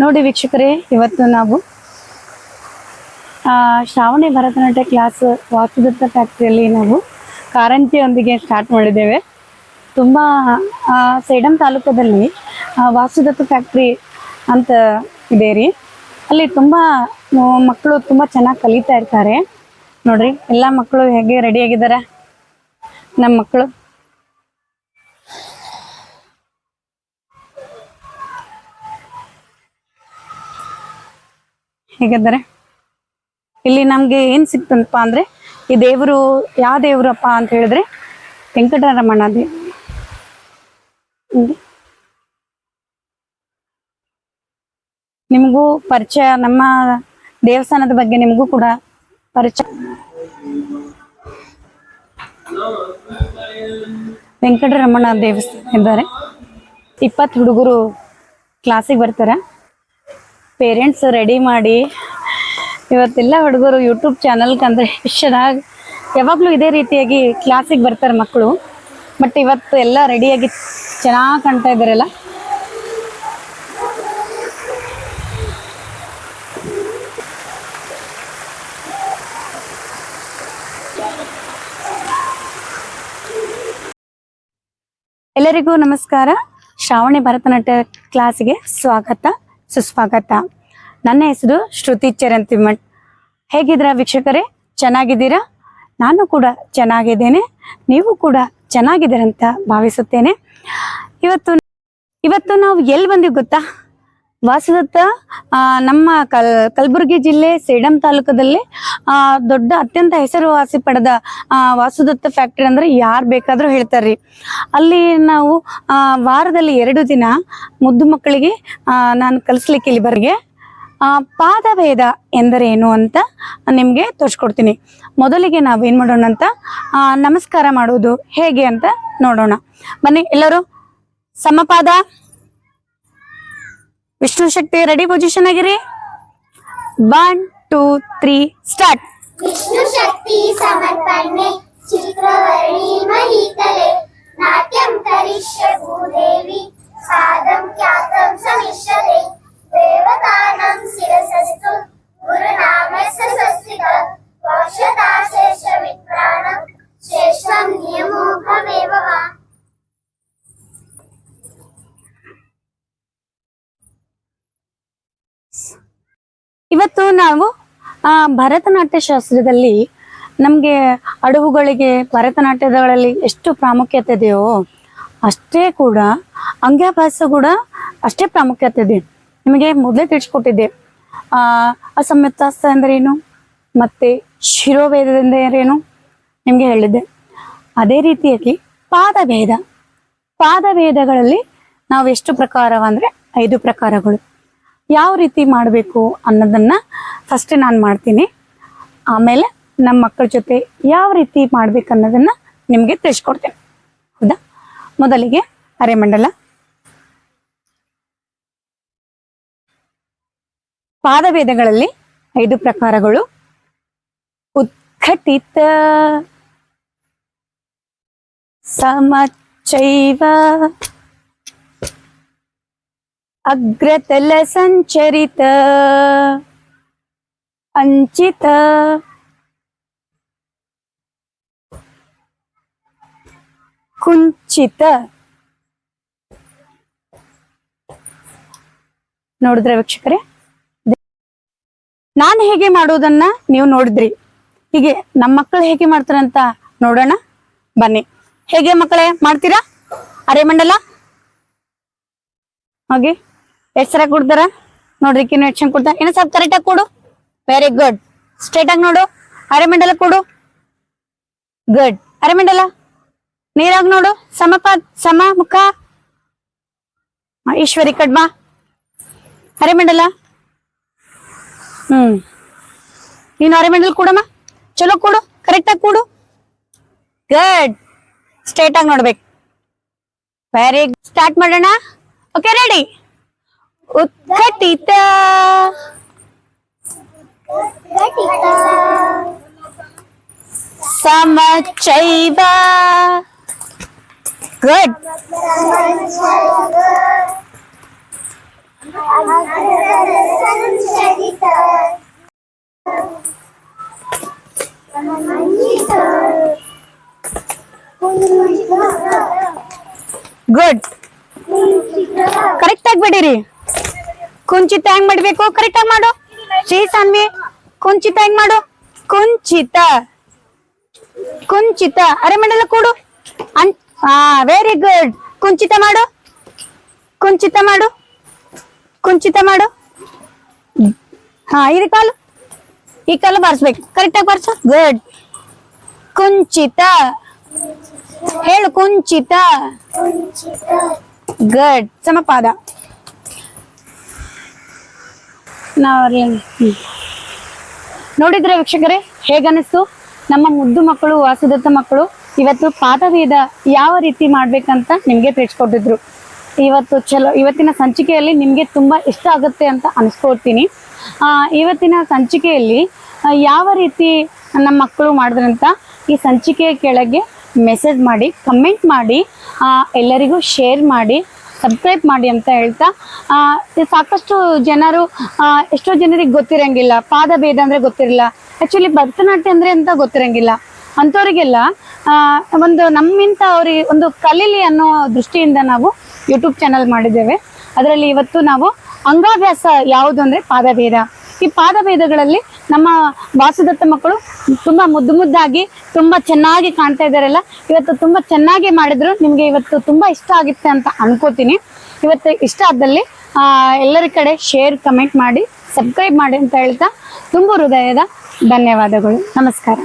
ನೋಡಿ ವೀಕ್ಷಕರೇ, ಇವತ್ತು ನಾವು ಶ್ರಾವಣಿ ಭರತನಾಟ್ಯ ಕ್ಲಾಸ್ ವಾಸುದತ್ತ ಫ್ಯಾಕ್ಟ್ರಿಯಲ್ಲಿ ನಾವು ಕಾರಂತಿಯೊಂದಿಗೆ ಸ್ಟಾರ್ಟ್ ಮಾಡಿದ್ದೇವೆ. ತುಂಬ ಸೇಡಂ ತಾಲೂಕದಲ್ಲಿ ವಾಸುದತ್ತ ಫ್ಯಾಕ್ಟ್ರಿ ಅಂತ ಇದೆ ರೀ. ಅಲ್ಲಿ ತುಂಬ ಮಕ್ಕಳು ತುಂಬ ಚೆನ್ನಾಗಿ ಕಲಿತಾ ಇರ್ತಾರೆ. ನೋಡ್ರಿ, ಎಲ್ಲ ಮಕ್ಕಳು ಹೇಗೆ ರೆಡಿ ಆಗಿದ್ದಾರೆ ನಮ್ಮ ಮಕ್ಕಳು. ಹೇಗಿದ್ದಾರೆ ಇಲ್ಲಿ ನಮ್ಗೆ ಏನ್ ಸಿಕ್ತಂತಪ್ಪ ಅಂದ್ರೆ ಈ ದೇವರು ಯಾವ ದೇವ್ರಪ್ಪ ಅಂತ ಹೇಳಿದ್ರೆ ವೆಂಕಟರಮಣ ದೇವ್ ಹ್ಮ್. ನಿಮಗೂ ಪರಿಚಯ, ನಮ್ಮ ದೇವಸ್ಥಾನದ ಬಗ್ಗೆ ನಿಮಗೂ ಕೂಡ ಪರಿಚಯ ವೆಂಕಟರಮಣ ದೇವಸ್ಥಾನ ಇದ್ದಾರೆ ಇಪ್ಪತ್ತು ಹುಡುಗರು ಕ್ಲಾಸಿಗೆ ಬರ್ತಾರೆ ಪೇರೆಂಟ್ಸ್ ರೆಡಿ ಮಾಡಿ. ಇವತ್ತೆಲ್ಲ ಹುಡುಗರು ಯೂಟ್ಯೂಬ್ ಚಾನಲ್ಗೆ ಅಂದರೆ ಚೆನ್ನಾಗಿ ಯಾವಾಗಲೂ ಇದೇ ರೀತಿಯಾಗಿ ಕ್ಲಾಸಿಗೆ ಬರ್ತಾರೆ ಮಕ್ಕಳು ಬಟ್ ಇವತ್ತು ಎಲ್ಲ ರೆಡಿಯಾಗಿ ಚೆನ್ನಾಗಿ ಕಾಣ್ತಾ ಇದ್ದಾರಲ್ಲ? ಎಲ್ಲರಿಗೂ ನಮಸ್ಕಾರ. ಶ್ರಾವಣಿ ಭರತನಾಟ್ಯ ಕ್ಲಾಸಿಗೆ ಸ್ವಾಗತ. ಸುಸ್ವಾಗತ. ನನ್ನ ಹೆಸರು ಶ್ರುತಿ ಚರಂತಿಮಠ್ ಹೇಗಿದ್ದೀರಾ ವೀಕ್ಷಕರೇ? ಚೆನ್ನಾಗಿದ್ದೀರಾ? ನಾನು ಕೂಡ ಚೆನ್ನಾಗಿದ್ದೇನೆ. ನೀವು ಕೂಡ ಚೆನ್ನಾಗಿದ್ದೀರಂತ ಭಾವಿಸುತ್ತೇನೆ. ಇವತ್ತು ಇವತ್ತು ನಾವು ಎಲ್ಲಿ ಬಂದಿವಿ ಗೊತ್ತಾ? ವಾಸುದತ್ತ ನಮ್ಮ ಕಲ್, ಕಲಬುರಗಿ ಜಿಲ್ಲೆ ಸೇಡಂ ತಾಲೂಕದಲ್ಲಿ ದೊಡ್ಡ ಅತ್ಯಂತ ಹೆಸರುವಾಸಿ ಪಡೆದ ವಾಸುದತ್ತ ಫ್ಯಾಕ್ಟ್ರಿ ಅಂದ್ರೆ ಯಾರು ಬೇಕಾದ್ರೂ ಹೇಳ್ತಾರ್ರಿ. ಅಲ್ಲಿ ನಾವು ವಾರದಲ್ಲಿ ಎರಡು ದಿನ ಮುದ್ದು ಮಕ್ಕಳಿಗೆ ನಾನು ಕಲಿಸ್ಲಿಕ್ಕೆ ಇಲ್ಲಿ ಬರ್ಗೆ ಪಾದಭೇದ ಎಂದರೇನು ಅಂತ ನಿಮಗೆ ತೋರಿಸ್ಕೊಡ್ತೀನಿ. ಮೊದಲಿಗೆ ನಾವು ಏನು ಮಾಡೋಣ ಅಂತ ನಮಸ್ಕಾರ ಮಾಡುವುದು ಹೇಗೆ ಅಂತ ನೋಡೋಣ. ಬನ್ನಿ ಎಲ್ಲರೂ, ಸಮಪಾದ. ವಿಷ್ಣು ಶಕ್ತಿ ರೆಡಿ ಪೊಸಿಷನ್ ಆಗಿರಿ? One two three start Vishnu Shakti ಇವತ್ತು ನಾವು ಆ, ಭರತನಾಟ್ಯ ಶಾಸ್ತ್ರದಲ್ಲಿ ನಮಗೆ ಅಡವುಗಳಿಗೆ ಭರತನಾಟ್ಯಗಳಲ್ಲಿ ಎಷ್ಟು ಪ್ರಾಮುಖ್ಯತೆ ಇದೆಯೋ ಅಷ್ಟೇ ಕೂಡ ಅಂಗ್ಯಾಭ್ಯಾಸ ಕೂಡ ಅಷ್ಟೇ ಪ್ರಾಮುಖ್ಯತೆ ಇದೆ. ನಿಮಗೆ ಮೊದಲೇ ತಿಳಿಸ್ಕೊಟ್ಟಿದ್ದೆ. ಆ ಅಸಮ್ಯತಾಸ್ತ ಅಂದ್ರೇನು ಮತ್ತೆ ಶಿರೋಭೇದದಿಂದೇನು ನಿಮಗೆ ಹೇಳಿದ್ದೆ. ಅದೇ ರೀತಿಯಾಗಿ ಪಾದಭೇದ. ಪಾದಭೇದಗಳಲ್ಲಿ ನಾವು ಎಷ್ಟು ಪ್ರಕಾರವಂದ್ರೆ ಐದು ಪ್ರಕಾರಗಳು. ಯಾವ ರೀತಿ ಮಾಡಬೇಕು ಅನ್ನೋದನ್ನ ಫಸ್ಟ್ ನಾನು ಮಾಡ್ತೀನಿ. ಆಮೇಲೆ ನಮ್ಮ ಮಕ್ಕಳ ಜೊತೆ ಯಾವ ರೀತಿ ಅನ್ನೋದನ್ನ ನಿಮಗೆ ತಿಳಿಸ್ಕೊಡ್ತೇನೆ. ಹೌದಾ? ಮೊದಲಿಗೆ ಅರೆಮಂಡಲ. ಪಾದಭೇದಗಳಲ್ಲಿ ಐದು ಪ್ರಕಾರಗಳು. ಉತ್ಖಟಿತ ಸಮಚೈವ ಅಗ್ರತಲ ಸಂಚರಿತ ಅಂಚಿತ. ಕುಂಚಿತ. ನೋಡಿದ್ರೆ ವೀಕ್ಷಕರೇ? ನಾನು ಹೇಗೆ ಮಾಡೋದನ್ನ ನೀವು ನೋಡಿದ್ರಿ. ಹೀಗೆ ನಮ್ಮ ಮಕ್ಕಳು ಹೇಗೆ ಮಾಡ್ತಾರಂತ ನೋಡೋಣ. ಬನ್ನಿ. ಹೇಗೆ ಮಕ್ಕಳೇ, ಮಾಡ್ತೀರಾ? ಅರೆ ಮಂಡಲ? ಹಾಗೆ? ಎಷ್ಟು ಸರ ಕೊಡ್ತಾರ? ನೋಡ್ರಿ ಇನ್ನು ಎಷ್ಟು ಚಂದ ಕೊಡ್ತಾರ. ಇನ್ನು ಸ್ವಲ್ಪ ಕರೆಕ್ಟಾಗಿ ಕೊಡು. ವೆರಿ ಗುಡ್ ಸ್ಟ್ರೇಟ್ ಆಗಿ ನೋಡು. ಅರೆಮಂಡಲ ಕೊಡು. ಗುಡ್ ಅರೆಮಂಡಲ. ನೀರಾಗಿ ನೋಡು. ಸಮಪ ಸಮ, ಮುಖ. ಈಶ್ವರಿ ಕಡ್ಮಾ ಅರೆಮಂಡಲ. ಹ್ಮ್. ನೀನು ಅರೆಮಂಡಲ್ ಕೊಡಮ್ಮ. ಚಲೋ ಕೊಡು. ಕರೆಕ್ಟಾಗಿ ಕೊಡು. ಗುಡ್ ಸ್ಟ್ರೇಟ್ ಆಗಿ ನೋಡ್ಬೇಕು. ವೆರಿ ಸ್ಟಾರ್ಟ್ ಮಾಡೋಣ. ಓಕೆ ರೆಡಿ ఉత్కటిత సమచైవ గుడ్ ಗುಡ್ ಕರೆಕ್ಟ್ ಆಗ್ಬಿಡಿರಿ ಕುಂಚಿತ ಹೆಂಗ್ ಮಾಡ್ಬೇಕು ಕರೆಕ್ಟ್ ಆಗಿ ಮಾಡು ಶ್ರೀ ಸಾನ್ವಿ ಕುಂಚಿತ ಹೆಂಗ್ ಮಾಡು ಕುಂಚಿತ ಕುಂಚಿತ ಅರೆ ಮಾಡಲ್ಲ ಕೂಡು ಅನ್ ಹಾ ವೆರಿ ಗುಡ್ ಕುಂಚಿತ ಮಾಡು ಕುಂಚಿತ ಮಾಡು ಕುಂಚಿತ ಮಾಡು ಹಾ ಇದು ಕಾಲು ಈ ಕಾಲು ಬಾರಿಸ್ಬೇಕು ಕರೆಕ್ಟ್ ಆಗಿ ಬಾರಿಸು ಗುಡ್ ಕುಂಚಿತ ಹೇಳು ಕುಂಚಿತ ಗುಡ್ ಸಮಪಾದ ನಾವು ನೋಡಿದ್ರೆ ವೀಕ್ಷಕರೇ ಹೇಗನಿಸ್ತು ನಮ್ಮ ಮುದ್ದು ಮಕ್ಕಳು, ವಾಸುದತ್ತ ಮಕ್ಕಳು, ಇವತ್ತು ಪಾಠವೇದ ಯಾವ ರೀತಿ ಮಾಡ್ಬೇಕಂತ ನಿಮ್ಗೆ ತಿಳಿಸ್ಕೊಟ್ಟಿದ್ರು. ಇವತ್ತು ಚಲೋ, ಇವತ್ತಿನ ಸಂಚಿಕೆಯಲ್ಲಿ ನಿಮ್ಗೆ ತುಂಬಾ ಇಷ್ಟ ಆಗುತ್ತೆ ಅಂತ ಅನ್ಸ್ಕೊಡ್ತೀನಿ ಇವತ್ತಿನ ಸಂಚಿಕೆಯಲ್ಲಿ ಯಾವ ರೀತಿ ನಮ್ಮ ಮಕ್ಕಳು ಮಾಡಿದ್ರಂತ ಈ ಸಂಚಿಕೆಯ ಕೆಳಗೆ ಮೆಸೇಜ್ ಮಾಡಿ ಕಮೆಂಟ್ ಮಾಡಿ ಎಲ್ಲರಿಗೂ ಶೇರ್ ಮಾಡಿ ಸಬ್ಸ್ಕ್ರೈಬ್ ಮಾಡಿ ಅಂತ ಹೇಳ್ತಾ ಸಾಕಷ್ಟು ಜನರು ಎಷ್ಟೋ ಜನರಿಗೆ ಗೊತ್ತಿರಂಗಿಲ್ಲ. ಪಾದ ಭೇದ ಅಂದ್ರೆ ಗೊತ್ತಿರಲ್ಲ. ಆಕ್ಚುಲಿ ಭರತನಾಟ್ಯ ಅಂದ್ರೆ ಅಂತ ಗೊತ್ತಿರಂಗಿಲ್ಲ. ಅಂಥವ್ರಿಗೆಲ್ಲ ಒಂದು ನಮ್ಮಿಂತ ಅವ್ರಿಗೆ ಒಂದು ಕಲೀಲಿ ಅನ್ನೋ ದೃಷ್ಟಿಯಿಂದ ನಾವು ಯೂಟ್ಯೂಬ್ ಚಾನಲ್ ಮಾಡಿದ್ದೇವೆ. ಅದರಲ್ಲಿ ಇವತ್ತು ನಾವು ಅಂಗಾಭ್ಯಾಸ ಯಾವುದು ಅಂದ್ರೆ ಪಾದಭೇದ ಈ ಪಾದಭೇದಗಳಲ್ಲಿ ನಮ್ಮ ವಾಸುದತ್ತ ಮಕ್ಕಳು ತುಂಬಾ ಮುದ್ದು ಮುದ್ದಾಗಿ ತುಂಬಾ ಚೆನ್ನಾಗಿ ಕಾಣ್ತಾ ಇದಾರಲ್ಲ. ಇವತ್ತು ತುಂಬಾ ಚೆನ್ನಾಗಿ ಮಾಡಿದ್ರು. ನಿಮ್ಗೆ ಇವತ್ತು ತುಂಬಾ ಇಷ್ಟ ಆಗುತ್ತೆ ಅಂತ ಅನ್ಕೋತೀನಿ. ಇವತ್ತು ಇಷ್ಟ ಆದಲ್ಲಿ ಎಲ್ಲರ ಕಡೆ ಶೇರ್ ಕಮೆಂಟ್ ಮಾಡಿ ಸಬ್ಸ್ಕ್ರೈಬ್ ಮಾಡಿ ಅಂತ ಹೇಳ್ತಾ ತುಂಬ ಹೃದಯದ ಧನ್ಯವಾದಗಳು. ನಮಸ್ಕಾರ.